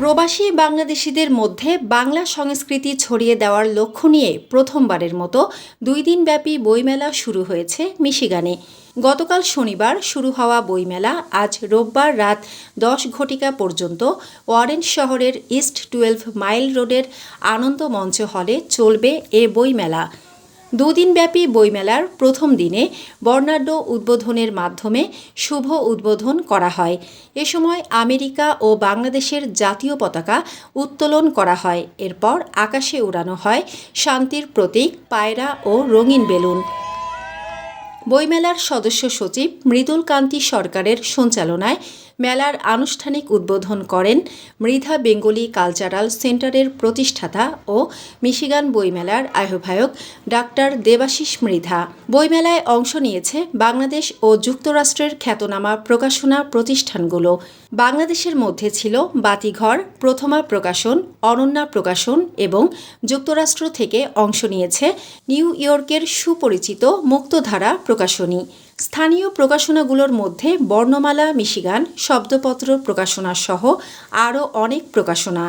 প্রবাসী বাংলাদেশিদের মধ্যে বাংলা সংস্কৃতি ছড়িয়ে দেওয়ার লক্ষ্য নিয়ে প্রথমবারের মতো দুই দিনব্যাপী বইমেলা শুরু হয়েছে মিশিগানে। গতকাল শনিবার শুরু হওয়া বইমেলা আজ রোববার রাত দশ ঘটিকা পর্যন্ত ওয়ারেন শহরের ইস্ট টুয়েলভ মাইল রোডের আনন্দ মঞ্চ হলে চলবে এ বইমেলা। দুদিনব্যাপী বইমেলার প্রথম দিনে বর্ণাঢ্য উদ্বোধনের মাধ্যমে শুভ উদ্বোধন করা হয়। এ সময় আমেরিকা ও বাংলাদেশের জাতীয় পতাকা উত্তোলন করা হয়। এরপর আকাশে উড়ানো হয় শান্তির প্রতীক, পায়রা ও রঙিন বেলুন। বইমেলার সদস্য সচিব মৃদুল কান্তি সরকারের সঞ্চালনায় মেলার আনুষ্ঠানিক উদ্বোধন করেন মৃধা বেঙ্গলি কালচারাল সেন্টারের প্রতিষ্ঠাতা ও মিশিগান বইমেলার আহ্বায়ক ডাক্তার দেবাশিস মৃধা। বইমেলায় অংশ নিয়েছে বাংলাদেশ ও যুক্তরাষ্ট্রের খ্যাতনামা প্রকাশনা প্রতিষ্ঠানগুলো। বাংলাদেশের মধ্যে ছিল বাতিঘর, প্রথমা প্রকাশন, অনন্যা প্রকাশন এবং যুক্তরাষ্ট্র থেকে অংশ নিয়েছে নিউ ইয়র্কের সুপরিচিত মুক্তধারা প্রকাশনী। স্থানীয় প্রকাশনাগুলোর মধ্যে বর্ণমালা মিশিগান শব্দপত্র প্রকাশনা সহ আরও অনেক প্রকাশনা।